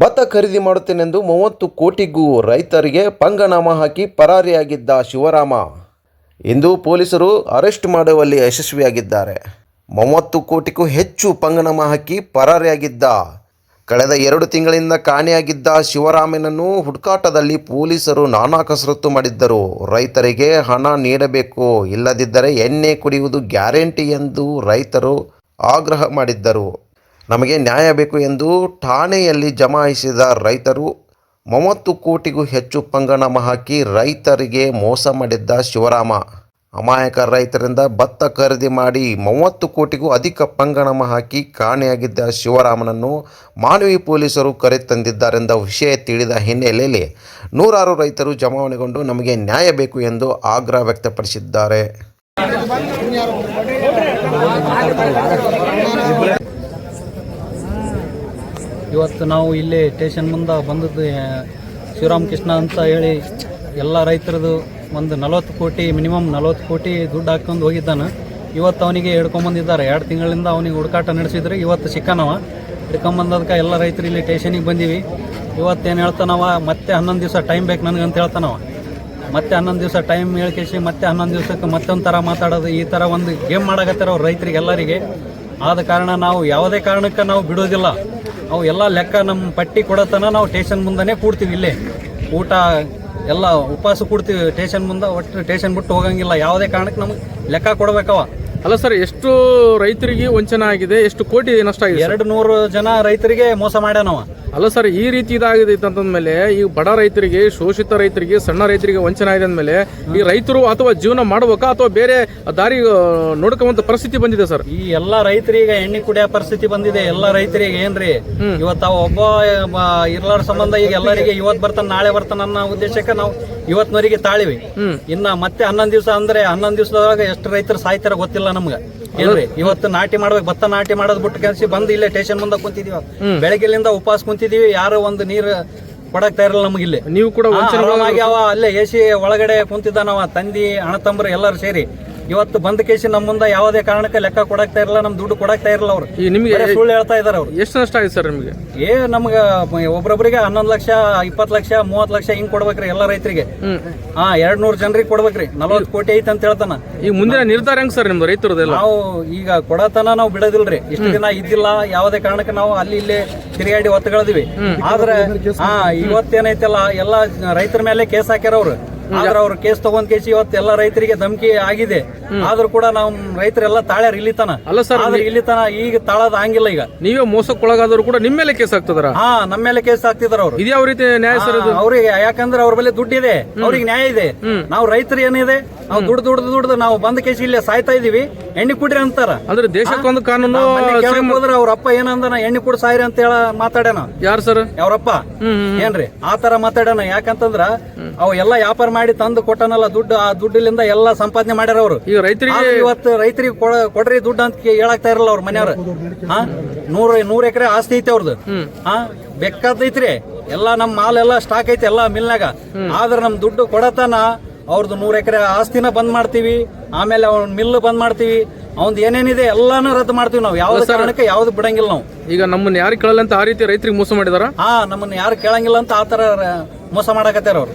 ಭತ್ತ ಖರೀದಿ ಮಾಡುತ್ತೇನೆಂದು ಮೂವತ್ತು ಕೋಟಿಗೂ ರೈತರಿಗೆ ಪಂಗನಾಮ ಹಾಕಿ ಪರಾರಿಯಾಗಿದ್ದ ಶಿವರಾಮ. ಇಂದು ಪೊಲೀಸರು ಅರೆಸ್ಟ್ ಮಾಡುವಲ್ಲಿ ಯಶಸ್ವಿಯಾಗಿದ್ದಾರೆ. ಮೂವತ್ತು ಕೋಟಿಗೂ ಹೆಚ್ಚು ಪಂಗನಾಮ ಹಾಕಿ ಪರಾರಿಯಾಗಿದ್ದ, ಕಳೆದ ಎರಡು ತಿಂಗಳಿಂದ ಕಾಣೆಯಾಗಿದ್ದ ಶಿವರಾಮನನ್ನು ಹುಡುಕಾಟದಲ್ಲಿ ಪೊಲೀಸರು ನಾನಾ ಕಸರತ್ತು ಮಾಡಿದ್ದರು. ರೈತರಿಗೆ ಹಣ ನೀಡಬೇಕು, ಇಲ್ಲದಿದ್ದರೆ ಎಣ್ಣೆ ಕುಡಿಯುವುದು ಗ್ಯಾರಂಟಿ ಎಂದು ರೈತರು ಆಗ್ರಹ ಮಾಡಿದ್ದರು. ನಮಗೆ ನ್ಯಾಯ ಬೇಕು ಎಂದು ಠಾಣೆಯಲ್ಲಿ ಜಮಾಯಿಸಿದ ರೈತರು ಮೂವತ್ತು ಕೋಟಿಗೂ ಹೆಚ್ಚು ಪಂಗಣಮ ಹಾಕಿ ರೈತರಿಗೆ ಮೋಸ ಮಾಡಿದ್ದ ಶಿವರಾಮ. ಅಮಾಯಕ ರೈತರಿಂದ ಭತ್ತ ಖರೀದಿ ಮಾಡಿ ಮೂವತ್ತು ಕೋಟಿಗೂ ಅಧಿಕ ಪಂಗಣಮ ಹಾಕಿ ಕಾಣೆಯಾಗಿದ್ದ ಶಿವರಾಮನನ್ನು ಮಾನವಿ ಪೊಲೀಸರು ಕರೆತಂದಿದ್ದಾರೆಂದ ವಿಷಯ ತಿಳಿದ ಹಿನ್ನೆಲೆಯಲ್ಲಿ ನೂರಾರು ರೈತರು ಜಮಾವಣೆಗೊಂಡು ನಮಗೆ ನ್ಯಾಯ ಬೇಕು ಎಂದು ಆಗ್ರಹ ವ್ಯಕ್ತಪಡಿಸಿದ್ದಾರೆ. ಇವತ್ತು ನಾವು ಇಲ್ಲಿ ಸ್ಟೇಷನ್ ಮುಂದೆ ಬಂದದ್ದು ಶ್ರೀರಾಮಕೃಷ್ಣ ಶಿವರಾಮಕೃಷ್ಣ ಅಂತ ಹೇಳಿ ಎಲ್ಲ ರೈತರದು ಒಂದು ನಲವತ್ತು ಕೋಟಿ, ಮಿನಿಮಮ್ ನಲವತ್ತು ಕೋಟಿ ದುಡ್ಡು ಹಾಕ್ಕೊಂಡು ಹೋಗಿದ್ದಾನೆ. ಇವತ್ತು ಅವನಿಗೆ ಹಿಡ್ಕೊಂಬಂದಿದ್ದಾರೆ. ಎರಡು ತಿಂಗಳಿಂದ ಅವನಿಗೆ ಹುಡುಕಾಟ ನಡೆಸಿದ್ರೆ ಇವತ್ತು ಸಿಕ್ಕನವ. ಹಿಡ್ಕೊಂಬಂದದಕ್ಕೆ ಎಲ್ಲ ರೈತರು ಇಲ್ಲಿ ಸ್ಟೇಷನಿಗೆ ಬಂದೀವಿ. ಇವತ್ತೇನು ಹೇಳ್ತಾನವ, ಮತ್ತೆ ಹನ್ನೊಂದು ದಿವಸ ಟೈಮ್ ಬೇಕು ನನಗೆ ಅಂತ ಹೇಳ್ತಾನವ. ಮತ್ತೆ ಹನ್ನೊಂದು ದಿವಸ ಟೈಮ್ ಹೇಳ್ಕೇಸಿ ಮತ್ತೆ ಹನ್ನೊಂದು ದಿವಸಕ್ಕೆ ಮತ್ತೊಂದು ಥರ ಮಾತಾಡೋದು. ಈ ಥರ ಒಂದು ಗೇಮ್ ಮಾಡಕತ್ತಾರ ಅವ್ರು ರೈತರಿಗೆ ಎಲ್ಲರಿಗೆ ಆದ ಕಾರಣ ನಾವು ಯಾವುದೇ ಕಾರಣಕ್ಕೆ ನಾವು ಬಿಡೋದಿಲ್ಲ. ಅವು ಎಲ್ಲ ಲೆಕ್ಕ ನಮ್ಮ ಪಟ್ಟಿ ಕೊಡತನ ನಾವು ಸ್ಟೇಷನ್ ಮುಂದೆನೇ ಕೂಡ್ತೀವಿ ಇಲ್ಲೇ. ಊಟ ಎಲ್ಲ ಉಪವಾಸ ಕೂಡ್ತೀವಿ ಸ್ಟೇಷನ್ ಮುಂದೆ ಒಟ್ಟು ಸ್ಟೇಷನ್ ಬಿಟ್ಟು ಹೋಗಂಗಿಲ್ಲ. ಯಾವುದೇ ಕಾರಣಕ್ಕೆ ನಮಗೆ ಲೆಕ್ಕ ಕೊಡ್ಬೇಕವ. ಅಲ್ಲ ಸರ್ ಎಷ್ಟು ರೈತರಿಗೆ ವಂಚನೆ ಆಗಿದೆ? ಎಷ್ಟು ಕೋಟಿ ನಷ್ಟ ಆಗಿದೆ? ಎರಡು ನೂರು ಜನ ರೈತರಿಗೆ ಮೋಸ ಮಾಡ್ಯಾನವ. ಅಲ್ಲ ಸರ್ ಈ ರೀತಿ ಇದಾಗಿದೆ ಅಂತಂದ್ಮೇಲೆ ಈ ಬಡ ರೈತರಿಗೆ ಶೋಷಿತ ರೈತರಿಗೆ ಸಣ್ಣ ರೈತರಿಗೆ ವಂಚನೆ ಆಗಿದೆ ಅಂದಮೇಲೆ ಈ ರೈತರು ಅಥವಾ ಜೀವನ ಮಾಡ್ಬೇಕಾ ಅಥವಾ ಬೇರೆ ದಾರಿ ನೋಡ್ಕೊಂಬಂತ ಪರಿಸ್ಥಿತಿ ಬಂದಿದೆ ಸರ್? ಈ ಎಲ್ಲಾ ರೈತರಿಗೆ ಎಣ್ಣೆ ಕುಡಿಯೋ ಪರಿಸ್ಥಿತಿ ಬಂದಿದೆ. ಎಲ್ಲಾ ರೈತರಿಗೆ ಏನ್ರಿ? ಇವತ್ತ ಒಬ್ಬ ಇರ್ಲಾರ ಸಂಬಂಧ ಈಗ ಎಲ್ಲರಿಗೆ ಇವತ್ ಬರ್ತಾನೆ ನಾಳೆ ಬರ್ತಾನೆ ಅನ್ನೋ ಉದ್ದೇಶಕ್ಕೆ ನಾವು ಇವತ್ನವರೆಗೆ ತಾಳಿವಿ. ಇನ್ನ ಮತ್ತೆ ಹನ್ನೊಂದ್ ದಿವಸ ಅಂದ್ರೆ ಹನ್ನೊಂದ್ ದಿವಸದೊಳಗ ಎಷ್ಟು ರೈತರು ಸಾಯ್ತಾರ ಗೊತ್ತಿಲ್ಲ ನಮ್ಗ. ಏನ್ರಿ? ಇವತ್ತು ನಾಟಿ ಮಾಡ್ಬೇಕು ಭತ್ತ ನಾಟಿ ಮಾಡೋದ್ ಬಿಟ್ಟು ಕೆಲಸ ಬಂದು ಇಲ್ಲೇ ಸ್ಟೇಷನ್ ಮುಂದೆ ಕುಂತಿದೀವಿ ಬೆಳಗ್ಗೆಲಿಂದ ಉಪವಾಸ ಕುಂತಿದೀವಿ ಯಾರು ಒಂದು ನೀರ್ ಕೊಡಕ್ ತಯಾರಿಲ್ಲ ಇಲ್ಲಿ. ನೀವು ಕೂಡ ಅಲ್ಲೇ ಎ ಸಿ ಒಳಗಡೆ ಕುಂತಿದ್ದಾನವ ತಂದಿ ಅಣತಂಬ್ರ ಎಲ್ಲರೂ ಸೇರಿ. ಇವತ್ತು ಬಂದ್ ಕೇಸಿ ನಮ್ಮ ಮುಂದೆ ಯಾವುದೇ ಕಾರಣಕ್ಕೆ ಲೆಕ್ಕ ಕೊಡಕ್ತಾ ಇರಲ್ಲ ನಮ್ ದುಡ್ಡು ಕೊಡಕ್ತಾ ಇರಲ್ಲ ಅವ್ರು. ಈ ನಿಮಗೆ ಬರೀ ಸುಳ್ಳು ಹೇಳ್ತಾ ಇದಾರೆ ಅವ್ರು. ಎಷ್ಟು ನಷ್ಟ ಆಗಿದೆ ಸರ್ ನಿಮಗೆ? ಏ ನಮ್ಗ ಒಬ್ರೊಬ್ರಿಗೆ ಹನ್ನೊಂದು ಲಕ್ಷ ಇಪ್ಪತ್ ಲಕ್ಷ ಮೂವತ್ ಲಕ್ಷ ಹಿಂಗ್ ಕೊಡ್ಬೇಕ್ರಿ ಎಲ್ಲಾ ರೈತರಿಗೆ. ಹಾ ಎರಡ್ ನೂರ್ ಜನರಿಗೆ ಕೊಡ್ಬೇಕ್ರಿ. ನಲವತ್ತು ಕೋಟಿ ಐತೆ ಅಂತ ಹೇಳ್ತಾನ. ಈಗ ಮುಂದಿನ ನಿರ್ಧಾರ ಹೆಂಗ್ ಸರ್ ನಿಮ್ದು ರೈತರದೆಲ್ಲ? ನಾವು ಈಗ ಕೊಡತನ ನಾವು ಬಿಡೋದಿಲ್ರಿ. ಇಷ್ಟು ದಿನ ಇದ್ದಿಲ್ಲ ಯಾವುದೇ ಕಾರಣಕ್ಕೆ ನಾವು ಅಲ್ಲಿ ಇಲ್ಲಿ ತಿರುಗಾಡಿ ಒತ್ತಗಳಿದ್ವಿ. ಆದ್ರೆ ಹಾ ಇವತ್ತೇನೈತಲ್ಲ ಎಲ್ಲಾ ರೈತರ ಮೇಲೆ ಕೇಸ್ ಹಾಕ್ಯಾರ ಅವ್ರು. ಆದ್ರೆ ಅವ್ರ ಕೇಸ್ ತಗೊಂಡ್ ಕೇಸಿ ಇವತ್ತು ಎಲ್ಲಾ ರೈತರಿಗೆ ಧಮಕಿ ಆಗಿದೆ. ಆದ್ರೂ ಕೂಡ ನಾವು ರೈತರೆಲ್ಲ ತಾಳ್ಯಾರ ಇಲ್ಲಿತನ. ಅಲ್ಲ ಸರ್ ಆದ್ರೆ ಇಲ್ಲಿತನ ಈಗ ತಾಳದ ಹಂಗಿಲ್ಲ ಈಗ. ನೀವೇ ಮೋಸಕ್ಕೊಳಗಾದ್ರು ಕೂಡ ನಿಮ್ಮ ಮೇಲೆ ಕೇಸ್ ಆಗ್ತದ್ರ ಹಾ ನಮ್ಮ ಮೇಲೆ ಕೇಸ್ ಹಾಕ್ತಿದಾರ ಅವ್ರು. ಇದ್ಯಾವ ರೀತಿ ನ್ಯಾಯ ಸರ್ ಇದು? ಅವ್ರಿಗೆ ಯಾಕಂದ್ರೆ ಅವ್ರ ಮೇಲೆ ದುಡ್ಡು ಇದೆ ಅವ್ರಿಗೆ ನ್ಯಾಯ ಇದೆ. ನಾವು ರೈತರು ಏನಿದೆ ನಾವು ದುಡ್ಡು ದುಡ್ದು ದುಡ್ದು ನಾವು ಬಂದ ಕೇಸಿ ಇಲ್ಲೇ ಸಾಯ್ತಾ ಇದೀವಿ. ಎಣ್ಣೆ ಕುಡ್ರಿ ಅಂತಾರ. ಅಂದ್ರೆ ದೇಶಕ್ಕೊಂದು ಕಾನೂನು ಕೇಳಕ್ ಹೋದ್ರೆ ಅವ್ರ ಅಪ್ಪ ಏನಂದನ ಎಣ್ಣೆ ಕುಡ್ ಸಾಯ್ರಿ ಅಂತ ಹೇಳ ಮಾತಾಡ್ಯಾನ. ಯಾರು ಸರ್? ಅವ್ರಪ್ಪ ಏನ್ರಿ? ಆ ತರ ಮಾತಾಡ್ಯಾನ. ಯಾಕಂತಂದ್ರ ಅವ್ ಎಲ್ಲ ವ್ಯಾಪಾರ ಮಾಡಿ ತಂದು ಕೊಟ್ಟನಲ್ಲ ದುಡ್ಡು ಆ ದುಡ್ಡಿಲಿಂದ ಎಲ್ಲ ಸಂಪಾದನೆ ಮಾಡ್ಯಾರ ಅವ್ರು. ಈಗ ರೈತರಿಗೆ ಇವತ್ತು ರೈತರಿಗೆ ಕೊಡ- ಕೊಡ್ರಿ ದುಡ್ಡು ಅಂತ ಹೇಳಾಗ್ತಾ ಹೇಳಾಕ್ತಾ ಇರಲ್ಲ ಅವ್ರ ಮನೆಯವ್ರು. ಹಾ? ನೂರ ನೂರು ಎಕರೆ ಆಸ್ತಿ ಐತೆ ಅವ್ರದ್ದು ಹಾ? ಬೇಕಾದೈತ್ರಿ ಎಲ್ಲ ನಮ್ಮ ಮಾಲ್ ಎಲ್ಲಾ ಸ್ಟಾಕ್ ಐತೆ ಎಲ್ಲಾ ಮಿಲ್ನಾಗ ಆದ್ರೆ ನಮ್ ದುಡ್ಡು ಕೊಡತನ ಅವ್ರದ್ದು ನೂರು ಎಕರೆ ಆಸ್ತಿನ ಬಂದ್ ಮಾಡ್ತೀವಿ. ಆಮೇಲೆ ಅವ್ನ ಮಿಲ್ ಬಂದ್ ಮಾಡ್ತೀವಿ. ಅವ್ನ್ ಏನೇನಿದೆ ಎಲ್ಲಾನು ರದ್ದು ಮಾಡ್ತೀವಿ ನಾವು. ಯಾವ್ದು ಕಾರಣಕ್ಕೆ ಯಾವ್ದು ಬಿಡಂಗಿಲ್ಲ ನಾವು. ಈಗ ನಮ್ಮನ್ನ ಯಾರು ಕೇಳಲ್ಲ ಅಂತ ಆ ರೀತಿ ರೈತರಿಗೆ ಮೋಸ ಮಾಡಿದಾರ? ಹಾ ನಮ್ಮನ್ನ ಯಾರು ಕೇಳಂಗಿಲ್ಲ ಅಂತ ಆತರ ಮೋಸ ಮಾಡಕತ್ತಾರ ಅವ್ರು.